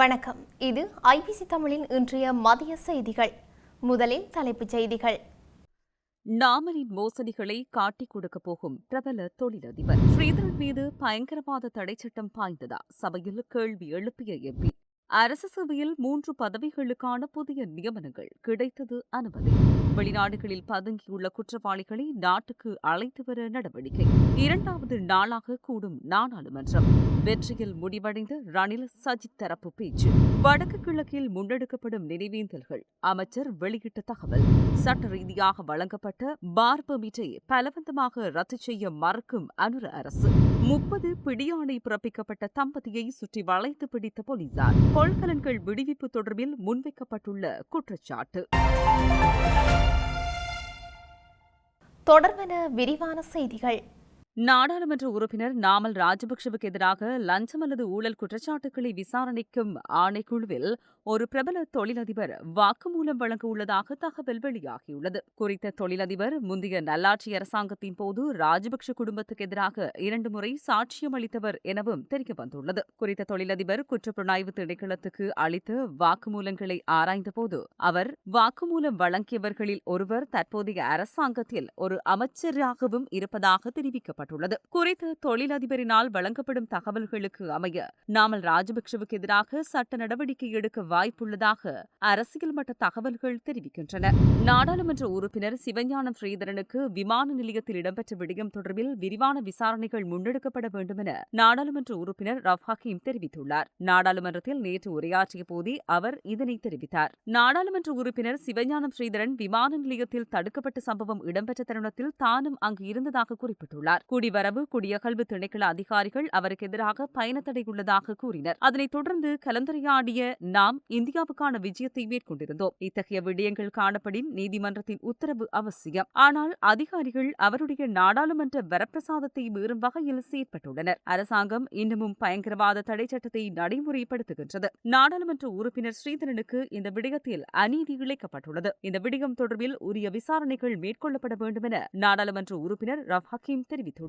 வணக்கம். இது ஐபிசி தமிழின் இன்றைய மதிய செய்திகள். முதலில் தலைப்புச் செய்திகள். நாமலின் மோசடிகளை காட்டிக் கொடுக்கப் போகும் பிரபல தொழிலதிபர். ஸ்ரீதரன் மீது பயங்கரவாத தடைச் சட்டம் பாய்ந்ததா? சபையில் கேள்வி எழுப்பிய எம்பி. அரசு சபையில் மூன்று பதவிகளுக்கான புதிய நியமனங்கள் கிடைத்தது அனுமதி. வெளிநாடுகளில் பதுங்கியுள்ள குற்றவாளிகளை நாட்டுக்கு அழைத்து வர நடவடிக்கை. இரண்டாவது நாளாக கூடும் நாடாளுமன்றம். வெற்றியில் முடிவடைந்த ரணில் சஜித் தரப்பு பேச்சு. வடக்கு கிழக்கில் முன்னெடுக்கப்படும் நினைவேந்தல்கள். அமைச்சர் வெளியிட்ட தகவல். சட்ட ரீதியாக வழங்கப்பட்ட பார்பமீட்டை பலவந்தமாக ரத்து செய்ய மறுக்கும் அனுர அரசு. முப்பது பிடியாணை பிறப்பிக்கப்பட்ட தம்பதியை சுற்றி வளைத்து பிடித்த போலீசார். கொள்கலன்கள் விடுவிப்பு தொடர்பில் முன்வைக்கப்பட்டுள்ள குற்றச்சாட்டு. தொடர்பென விரிவான செய்திகள். நாடாளுமன்ற உறுப்பினர் நாமல் ராஜபக்சவுக்கு எதிராக லஞ்சம் அல்லது ஊழல் குற்றச்சாட்டுகளை விசாரணைக்கும் ஆணைக்குழுவில் ஒரு பிரபல தொழிலதிபர் வாக்குமூலம் வழங்க உள்ளதாக தகவல் வெளியாகியுள்ளது. குறித்த தொழிலதிபர் முந்தைய நல்லாட்சி அரசாங்கத்தின் போது ராஜபக்ஷ குடும்பத்துக்கு எதிராக இரண்டு முறை சாட்சியம் அளித்தவர் எனவும் தெரிய வந்துள்ளது. குறித்த தொழிலதிபர் குற்றப்புலனாய்வு திணைக்களத்துக்கு அளித்த வாக்குமூலங்களை ஆராய்ந்தபோது அவர் வாக்குமூலம் வழங்கியவர்களில் ஒருவர் தற்போதைய அரசாங்கத்தில் ஒரு அமைச்சராகவும் இருப்பதாக தெரிவிக்கப்பட்டது தெரிவிக்கப்பட்டுள்ளது. குறித்த தொழிலதிபரினால் வழங்கப்படும் தகவல்களுக்கு அமைய நாமல் ராஜபக்சவுக்கு எதிராக சட்ட நடவடிக்கை எடுக்க வாய்ப்புள்ளதாக அரசியல் மட்ட தகவல்கள் தெரிவிக்கின்றன. நாடாளுமன்ற உறுப்பினர் சிவஞானம் ஸ்ரீதரனுக்கு விமான நிலையத்தில் இடம்பெற்ற விடயம் தொடர்பில் விரிவான விசாரணைகள் முன்னெடுக்கப்பட வேண்டும் என நாடாளுமன்ற உறுப்பினர் ரஃபாகிம் தெரிவித்துள்ளார். நாடாளுமன்றத்தில் நேற்று உரையாற்றிய போதே அவர் இதனை தெரிவித்தார். நாடாளுமன்ற உறுப்பினர் சிவஞானம் ஸ்ரீதரன் விமான நிலையத்தில் தடுக்கப்பட்ட சம்பவம் இடம்பெற்ற தருணத்தில் தானும் அங்கு இருந்ததாக குறிப்பிட்டுள்ளார். குடிவரவு குடியகழ்வு திணைக்கள அதிகாரிகள் அவருக்கு எதிராக பயணத்தடை உள்ளதாக கூறினர். அதனைத் தொடர்ந்து கலந்துரையாடிய நாம் இந்தியாவுக்கான விஜயத்தை மேற்கொண்டிருந்தோம். இத்தகைய விடயங்கள் காணப்படின் நீதிமன்றத்தின் உத்தரவு அவசியம். ஆனால் அதிகாரிகள் அவருடைய நாடாளுமன்ற வரப்பிரசாதத்தை மீறும் வகையில் செயற்பட்டுள்ளனர். அரசாங்கம் இன்னமும் பயங்கரவாத தடை சட்டத்தை நடைமுறைப்படுத்துகின்றது. நாடாளுமன்ற உறுப்பினர் ஸ்ரீதரனுக்கு இந்த விடயத்தில் அநீதி இழைக்கப்பட்டுள்ளது. இந்த விடயம் தொடர்பில் உரிய விசாரணைகள் மேற்கொள்ளப்பட வேண்டும் என நாடாளுமன்ற உறுப்பினர் ரஃப் ஹக்கீம் தெரிவித்துள்ளார்.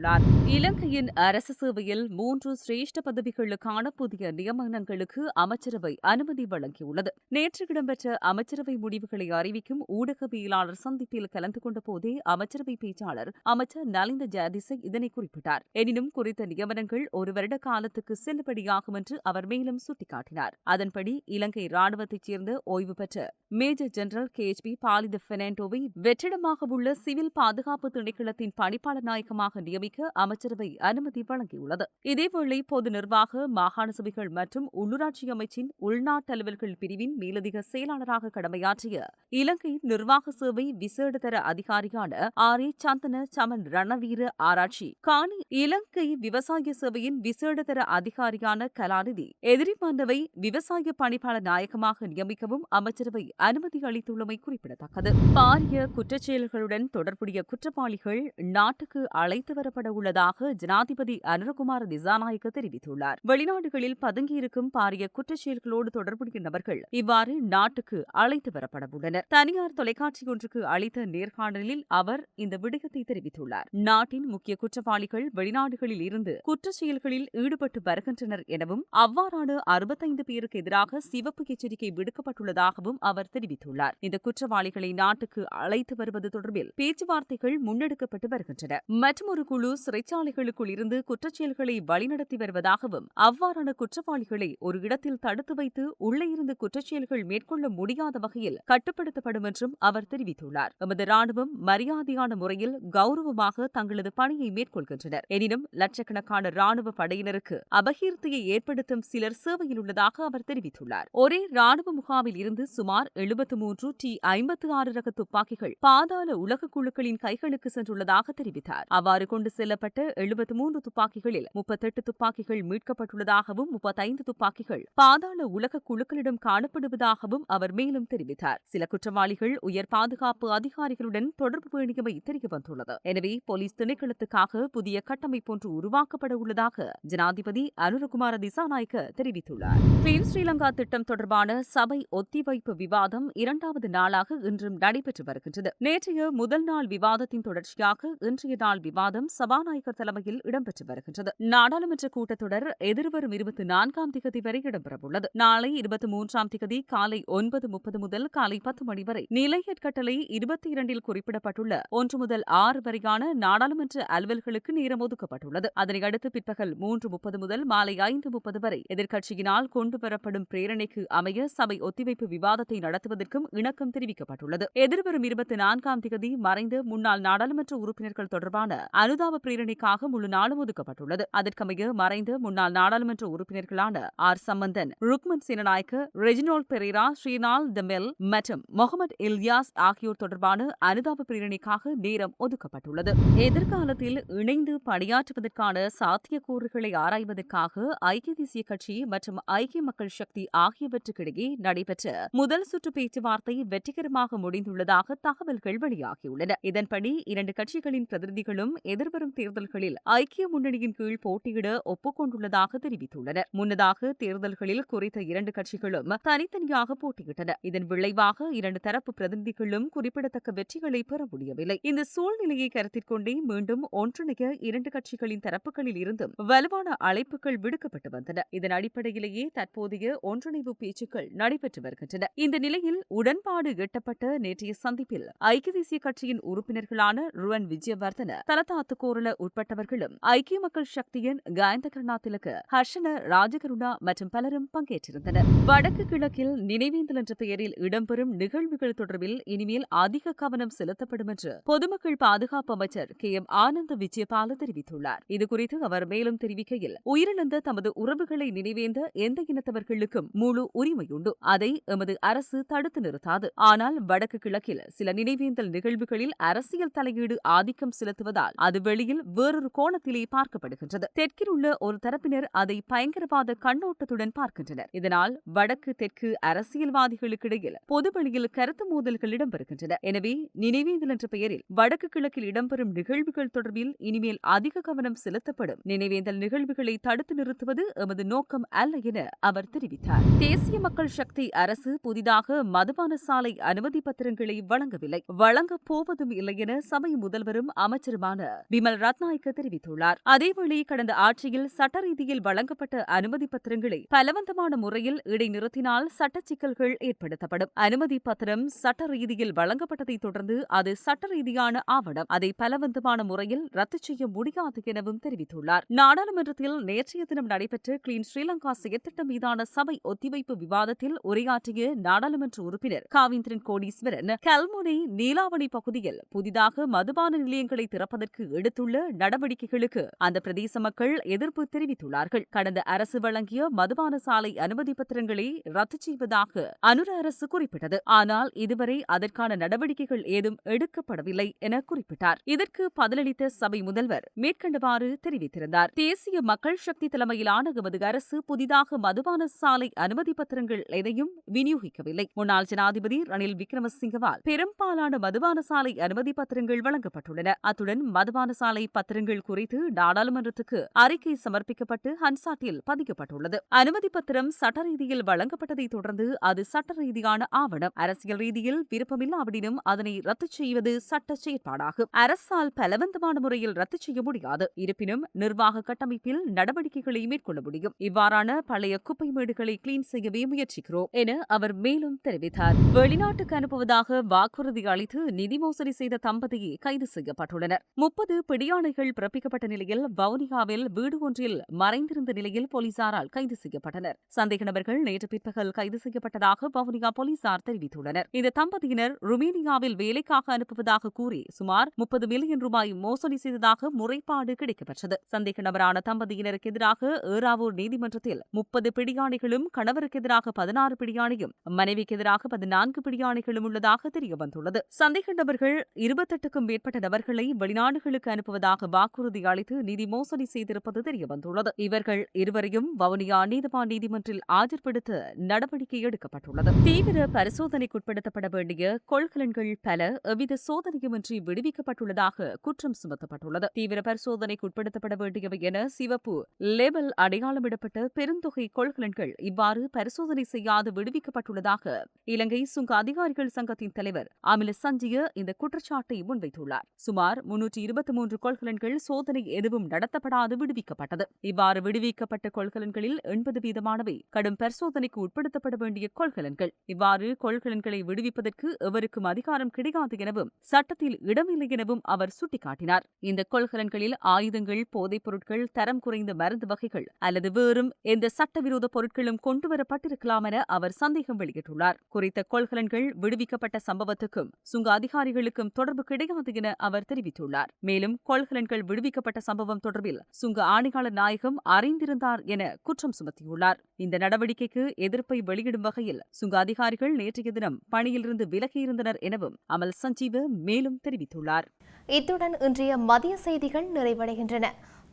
இலங்கையின் அரசு சேவையில் மூன்று சிரேஷ்ட பதவிகளுக்கான புதிய நியமனங்களுக்கு அமைச்சரவை அனுமதி வழங்கியுள்ளது. நேற்று இடம்பெற்ற அமைச்சரவை முடிவுகளை அறிவிக்கும் ஊடகவியலாளர் சந்திப்பில் கலந்து கொண்ட போதே அமைச்சரவை பேச்சாளர் அமைச்சர் நலிந்த ஜாதிசை இதனை குறிப்பிட்டார். எனினும் குறித்த நியமனங்கள் ஒரு வருட காலத்துக்கு செல்லுபடியாகும் என்று அவர் மேலும் சுட்டிக்காட்டினார். அதன்படி இலங்கை ராணுவத்தைச் சேர்ந்த ஓய்வு பெற்ற major general K. H. P. Palitha பெர்னாண்டோவை வெற்றிடமாக உள்ள சிவில் பாதுகாப்பு திணைக்களத்தின் பணிப்பாளர் நாயகமாக நியமிக்க அமைச்சரவை அனுமதி வழங்கியுள்ளது. இதேவேளை பொது நிர்வாக மாகாண சபைகள் மற்றும் உள்ளூராட்சி அமைச்சின் உள்நாட்டு அலுவல்கள் பிரிவின் மேலதிக செயலாளராக கடமையாற்றிய இலங்கை நிர்வாக சேவை விசேடதர அதிகாரியான ஆர் ஏ சந்தன சமன் ரணவீர ஆராய்ச்சி காணி இலங்கை விவசாய சேவையின் விசேடதர அதிகாரியான கலாநிதி எதிரிமாண்டவை விவசாய பணிப்பாளர் நாயகமாக நியமிக்கவும் அமைச்சரவை அனுமதி அளித்துள்ளமை குறிப்பிடத்தக்கது. பாரிய குற்றச்செயல்களுடன் தொடர்புடைய குற்றவாளிகள் நாட்டுக்கு அழைத்து கொண்டுவரப்பட உள்ளதாக ஜனாதிபதி அனுரகுமார் திசாநாயக்க தெரிவித்துள்ளார். வெளிநாடுகளில் பதுங்கியிருக்கும் பாரிய குற்றச்செயல்களோடு தொடர்புடைய நபர்கள் இவ்வாறு நாட்டுக்கு அழைத்து வரப்படவுள்ளனர். தனியார் தொலைக்காட்சி ஒன்றுக்கு அளித்த நேர்காணலில் அவர் இந்த விடயத்தை தெரிவித்துள்ளார். நாட்டின் முக்கிய குற்றவாளிகள் வெளிநாடுகளில் இருந்து குற்றச்செயல்களில் ஈடுபட்டு வருகின்றனர் எனவும் அவ்வாறான அறுபத்தைந்து பேருக்கு எதிராக சிவப்பு எச்சரிக்கை விடுக்கப்பட்டுள்ளதாகவும் அவர் தெரிவித்துள்ளார். இந்த குற்றவாளிகளை நாட்டுக்கு அழைத்து வருவது தொடர்பில் பேச்சுவார்த்தைகள் முன்னெடுக்கப்பட்டு வருகின்றன. மற்றொரு குழு சிறைச்சாலைகளுக்குள் இருந்து குற்றச்செயல்களை வழிநடத்தி வருவதாகவும் அவ்வாறான குற்றவாளிகளை ஒரு இடத்தில் தடுத்து வைத்து உள்ளே இருந்து குற்றச்செயல்கள் மேற்கொள்ள முடியாத வகையில் கட்டுப்படுத்தப்படும் என்றும் அவர் தெரிவித்துள்ளார். எமது ராணுவம் மரியாதையான முறையில் கௌரவமாக தங்களது பணியை மேற்கொள்கின்றனர். எனினும் லட்சக்கணக்கான ராணுவ படையினருக்கு அபகீர்த்தியை ஏற்படுத்தும் சிலர் சேவையில் உள்ளதாக அவர் தெரிவித்துள்ளார். ஒரே ராணுவ முகாமில் இருந்து சுமார் எழுபத்து மூன்று டி ஐம்பத்து ஆறு ரக துப்பாக்கிகள் பாதாள உலக குழுக்களின் கைகளுக்கு சென்றுள்ளதாக தெரிவித்தார். அவ்வாறு கொண்டு கொண்டு செல்லப்பட்ட எழுபத்து மூன்று துப்பாக்கிகளில் முப்பத்தெட்டு துப்பாக்கிகள் மீட்கப்பட்டுள்ளதாகவும் முப்பத்தைந்து துப்பாக்கிகள் பாதாள உலக குழுக்களிடம் காணப்படுவதாகவும் அவர் மேலும் தெரிவித்தார். சில குற்றவாளிகள் உயர் பாதுகாப்பு அதிகாரிகளுடன் தொடர்பு பேணியமை தெரியவந்துள்ளது. எனவே போலீஸ் திணைக்களத்துக்காக புதிய கட்டமைப்பொன்று உருவாக்கப்பட உள்ளதாக ஜனாதிபதி அனுரகுமார திசாநாயக்க தெரிவித்துள்ளார். கிளீன் ஸ்ரீலங்கா திட்டம் தொடர்பான சபை ஒத்திவைப்பு விவாதம் இரண்டாவது நாளாக இன்றும் நடைபெற்று வருகின்றது. நேற்றைய முதல் நாள் விவாதத்தின் தொடர்ச்சியாக இன்றைய நாள் விவாதம் சபாநாயகர் தலைமையில் இடம்பெற்று வருகின்றது. நாடாளுமன்ற கூட்டத்தொடர் எதிர்வரும் இருபத்தி நான்காம் திகதி வரை இடம்பெறவுள்ளது. நாளை இருபத்தி மூன்றாம் திகதி காலை ஒன்பது முப்பது முதல் காலை பத்து மணி வரை நிலையற்கட்டளை இருபத்தி இரண்டில் குறிப்பிடப்பட்டுள்ள ஒன்று முதல் ஆறு வரையான நாடாளுமன்ற அலுவல்களுக்கு நேரம் ஒதுக்கப்பட்டுள்ளது. அதனை அடுத்து பிற்பகல் மூன்று முப்பது முதல் மாலை ஐந்து முப்பது வரை எதிர்க்கட்சியினால் கொண்டுவரப்படும் பிரேரணைக்கு அமைய சபை ஒத்திவைப்பு விவாதத்தை நடத்துவதற்கும் இணக்கம் தெரிவிக்கப்பட்டுள்ளது. எதிர்வரும் இருபத்தி நான்காம் திகதி மறைந்த முன்னாள் நாடாளுமன்ற உறுப்பினர்கள் தொடர்பான அனுதாப பிரேரணைக்காக முழு நாளும் ஒதுக்கப்பட்டுள்ளது. அதற்கமைய மறைந்த முன்னாள் நாடாளுமன்ற உறுப்பினர்களான ஆர். சம்பந்தன் ருக்மன் சேனநாயக்க ரெஜினோல் பெரேரா ஸ்ரீனால் டெமெல் மற்றும் முகமது இல்யாஸ் ஆகியோர் தொடர்பான அனுதாப பிரேரணைக்காக நேரம் ஒதுக்கப்பட்டுள்ளது. எதிர்காலத்தில் இணைந்து பணியாற்றுவதற்கான சாத்தியக்கூறுகளை ஆராய்வதற்காக ஐக்கிய தேசிய கட்சி மற்றும் ஐக்கிய மக்கள் சக்தி ஆகியவற்றுக்கிடையே நடைபெற்ற முதல் சுற்று பேச்சுவார்த்தை வெற்றிகரமாக முடிந்துள்ளதாக தகவல்கள் வெளியாகியுள்ளன. இதன்படி இரண்டு கட்சிகளின் பிரதிநிதிகளும் எதிர்வரும் தேர்தல்களில் ஐக்கிய முன்னணியின் கீழ் போட்டியிட ஒப்புக்கொண்டுள்ளதாக தெரிவித்துள்ளனர். முன்னதாக தேர்தல்களில் குறித்த இரண்டு கட்சிகளும் தனித்தனியாக போட்டியிட்டன. இதன் விளைவாக இரண்டு தரப்பு பிரதிநிதிகளும் குறிப்பிடத்தக்க வெற்றிகளை பெற முடியவில்லை. இந்த சூழ்நிலையை கருத்தில் கொண்டே மீண்டும் ஒன்றிணைய இரண்டு கட்சிகளின் தரப்புகளில் இருந்தும் வலுவான அழைப்புகள் விடுக்கப்பட்டு வந்தன. இதன் அடிப்படையிலேயே தற்போதைய ஒன்றிணைவு பேச்சுக்கள் நடைபெற்று வருகின்றன. இந்த நிலையில் உடன்பாடு எட்டப்பட்ட நேற்றைய சந்திப்பில் ஐக்கிய தேசிய கட்சியின் உறுப்பினர்களான ருவன் விஜயவர்தன தலதாத்துக்கு அத்துக்கோரல உட்பட்டவர்களும் ஐக்கிய மக்கள் சக்தியின் காயந்த கருணாதிலக ஹர்ஷன ராஜகருணா மற்றும் பலரும் பங்கேற்றிருந்தனர். வடக்கு கிழக்கில் நினைவேந்தல் என்ற பெயரில் இடம்பெறும் நிகழ்வுகள் தொடர்பில் இனிமேல் அதிக கவனம் செலுத்தப்படும் என்று பொதுமக்கள் பாதுகாப்பு அமைச்சர் கே. எம். ஆனந்த விஜயபால தெரிவித்துள்ளார். இதுகுறித்து அவர் மேலும் தெரிவிக்கையில் உயிரிழந்த தமது உறவுகளை நினைவேந்த எந்த இனத்தவர்களுக்கும் முழு உரிமையுண்டு. அதை எமது அரசு தடுத்து நிறுத்தாது. ஆனால் வடக்கு கிழக்கில் சில நினைவேந்தல் நிகழ்வுகளில் அரசியல் தலையீடு ஆதிக்கம் செலுத்துவதால் அது வெளியில் வேறொரு கோணத்திலே பார்க்கப்படுகின்றது. தெற்கில் உள்ள ஒரு தரப்பினர் அதை பயங்கரவாத கண்ணோட்டத்துடன் பார்க்கின்றனர். இதனால் வடக்கு தெற்கு அரசியல்வாதிகளுக்கிடையில் பொதுவெளியில் கருத்து மோதல்கள் இடம்பெறுகின்றன. எனவே நினைவேந்தல் என்ற பெயரில் வடக்கு கிழக்கில் இடம்பெறும் நிகழ்வுகள் தொடர்பில் இனிமேல் அதிக கவனம் செலுத்தப்படும். நினைவேந்தல் நிகழ்வுகளை தடுத்து நிறுத்துவது எமது நோக்கம் அல்ல என அவர் தெரிவித்தார். தேசிய மக்கள் சக்தி அரசு புதிதாக மதுபான சாலை அனுமதி பத்திரங்களை வழங்கவில்லை. வழங்கப் போவதும் இல்லை என சபை முதல்வரும் அமைச்சருமான பிமல் ரத்நாயக்க தெரிவித்துள்ளார். அதேவேளை கடந்த ஆட்சியில் சட்ட ரீதியில் வழங்கப்பட்ட அனுமதி பத்திரங்களை பலவந்தமான முறையில் இடைநிறுத்தினால் சட்ட சிக்கல்கள் ஏற்படுத்தப்படும். அனுமதி பத்திரம் சட்ட ரீதியில் வழங்கப்பட்டதை தொடர்ந்து அது சட்ட ரீதியான ஆவணம். அதை பலவந்தமான முறையில் ரத்து செய்ய முடியாது எனவும் தெரிவித்துள்ளார். நாடாளுமன்றத்தில் நேற்றைய தினம் நடைபெற்ற கிளீன் ஸ்ரீலங்கா செயற்திட்டம் மீதான சபை ஒத்திவைப்பு விவாதத்தில் உரையாற்றிய நாடாளுமன்ற உறுப்பினர் காவிந்திரன் கோடீஸ்வரன் கல்முனை நீலாவணி பகுதியில் புதிதாக மதுபான நிலையங்களை திறப்பதற்கு எடு எடுத்துள்ள நடவடிக்கைகளுக்கு அந்த பிரதேச மக்கள் எதிர்ப்பு தெரிவித்துள்ளார்கள். கடந்த அரசு வழங்கிய மதுபான சாலை அனுமதி பத்திரங்களை ரத்து செய்வதாக அனுர அரசு குறிப்பிட்டது. ஆனால் இதுவரை அதற்கான நடவடிக்கைகள் ஏதும் எடுக்கப்படவில்லை என குறிப்பிட்டார். இதற்கு பதிலளித்த சபை முதல்வர் மேற்கண்டவாறு தெரிவித்திருந்தார். தேசிய மக்கள் சக்தி தலைமையிலான எமது அரசு புதிதாக மதுபான சாலை அனுமதி பத்திரங்கள் எதையும் விநியோகிக்கவில்லை. முன்னாள் ஜனாதிபதி ரணில் விக்ரமசிங்கவால் பெரும்பாலான மதுபான சாலை அனுமதி பத்திரங்கள் வழங்கப்பட்டுள்ளன. அத்துடன் மதுபான சாலை பத்திரங்கள் குறித்து நாடாளுமன்றத்துக்கு அறிக்கை சமர்ப்பிக்கப்பட்டு ஹன்சாட்டில் பதிக்கப்பட்டுள்ளது. அனுமதி பத்திரம் சட்ட ரீதியில் வழங்கப்பட்டதை தொடர்ந்து அது சட்ட ரீதியான ஆவணம். அரசியல் ரீதியில் விருப்பமில்லாவிடனும் அதனை ரத்து செய்வது சட்ட செயற்பாடாகும். அரசால் பலவந்தமான முறையில் ரத்து செய்ய முடியாது. இருப்பினும் நிர்வாக கட்டமைப்பில் நடவடிக்கைகளை மேற்கொள்ள முடியும். இவ்வாறான பழைய குப்பை மேடுகளை கிளீன் செய்யவே முயற்சிக்கிறோம் என அவர் மேலும் தெரிவித்தார். வெளிநாட்டுக்கு அனுப்புவதாக வாக்குறுதி அளித்து நிதி மோசடி செய்த தம்பதியை கைது செய்யப்பட்டுள்ளனர். முப்பது பிடியாணைகள் பிறப்பிக்கப்பட்ட நிலையில் வவுனியாவில் வீடு ஒன்றில் மறைந்திருந்த நிலையில் போலீசாரால் கைது செய்யப்பட்டனர். சந்தேக நபர்கள் நேற்று பிற்பகல் கைது செய்யப்பட்டதாக வவுனியா போலீசார் தெரிவித்துள்ளனர். இந்த தம்பதியினர் ருமேனியாவில் வேலைக்காக அனுப்புவதாக கூறி சுமார் முப்பது மில்லியன் ரூபாய் மோசடி செய்ததாக முறைப்பாடு கிடைக்கப்பெற்றது. சந்தேக நபரான தம்பதியினருக்கு எதிராக ஏறாவூர் நீதிமன்றத்தில் முப்பது பிடியாணைகளும் கணவருக்கு எதிராக பதினாறு பிடியாணையும் மனைவிக்கு எதிராக பதினான்கு பிடியாணைகளும் உள்ளதாக தெரியவந்துள்ளது. சந்தேக நபர்கள் இருபத்தெட்டுக்கும் மேற்பட்ட நபர்களை வெளிநாடுகளுக்கு அனுப்புவதாக வாக்குறுதி அளித்து நிதி மோசடி செய்திருப்பது தெரியவந்துள்ளது. இவர்கள் இருவரையும் வவுனியா நீதவான் நீதிமன்றில் ஆஜர்படுத்த நடவடிக்கை எடுக்கப்பட்டுள்ளது. தீவிர பரிசோதனைக்குட்படுத்தப்பட வேண்டிய கொள்கலன்கள் பல எவ்வித சோதனையுமின்றி விடுவிக்கப்பட்டுள்ளதாக குற்றம் சுமத்தப்பட்டுள்ளது. தீவிர பரிசோதனைக்குட்படுத்தப்பட வேண்டியவை என சிவப்பு லேபல் அடையாளமிடப்பட்ட பெருந்தொகை கொள்கலன்கள் இவ்வாறு பரிசோதனை செய்யாது விடுவிக்கப்பட்டுள்ளதாக இலங்கை சுங்க அதிகாரிகள் சங்கத்தின் தலைவர் அமில சஞ்சிய இந்த குற்றச்சாட்டை முன்வைத்துள்ளார். சுமார் முன்னூற்றி இருபத்தி மூன்று மூன்று கொள்கலன்கள் சோதனை எதுவும் நடத்தப்படாது விடுவிக்கப்பட்டது. இவ்வாறு விடுவிக்கப்பட்ட கொள்கலன்களில் எண்பது வீதமானவை கடும் பரிசோதனைக்கு உட்படுத்தப்பட வேண்டிய கொள்கலன்கள். இவ்வாறு கொள்கலன்களை விடுவிப்பதற்கு எவருக்கும் அதிகாரம் கிடையாது எனவும் சட்டத்தில் இடமில்லை எனவும் அவர் சுட்டிக்காட்டினார். இந்த கொள்கலன்களில் ஆயுதங்கள் போதைப் பொருட்கள் தரம் குறைந்த மருந்து வகைகள் அல்லது வேறும் எந்த சட்டவிரோத பொருட்களும் கொண்டுவரப்பட்டிருக்கலாம் என அவர் சந்தேகம் வெளியிட்டுள்ளார். குறித்த கொள்கலன்கள் விடுவிக்கப்பட்ட சம்பவத்துக்கும் சுங்க அதிகாரிகளுக்கும் தொடர்பு கிடையாது என அவர் தெரிவித்துள்ளார். மேலும் கொள்கலன்கள் விடுவிக்கப்பட்ட சம்பவம் தொடர்பில் சுங்க ஆணையாளர் நாயகம் அறிந்திருந்தார் என குற்றம் சுமத்தியுள்ளார். இந்த நடவடிக்கைக்கு எதிர்ப்பை வெளியிடும் வகையில் சுங்க அதிகாரிகள் நேற்றைய தினம் பணியிலிருந்து விலகியிருந்தனர் எனவும் அமல் சஞ்சீவ மேலும் தெரிவித்துள்ளார். இத்துடன் இன்றைய மதிய செய்திகள் நிறைவடைகின்றன.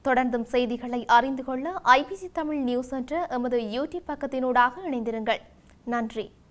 தொடர்ந்தும் செய்திகளை அறிந்து கொள்ள ஐபிசி தமிழ் நியூஸ் என்ற எமது யூடியூப் பக்கத்தினூடாக இணைந்திருங்கள். நன்றி.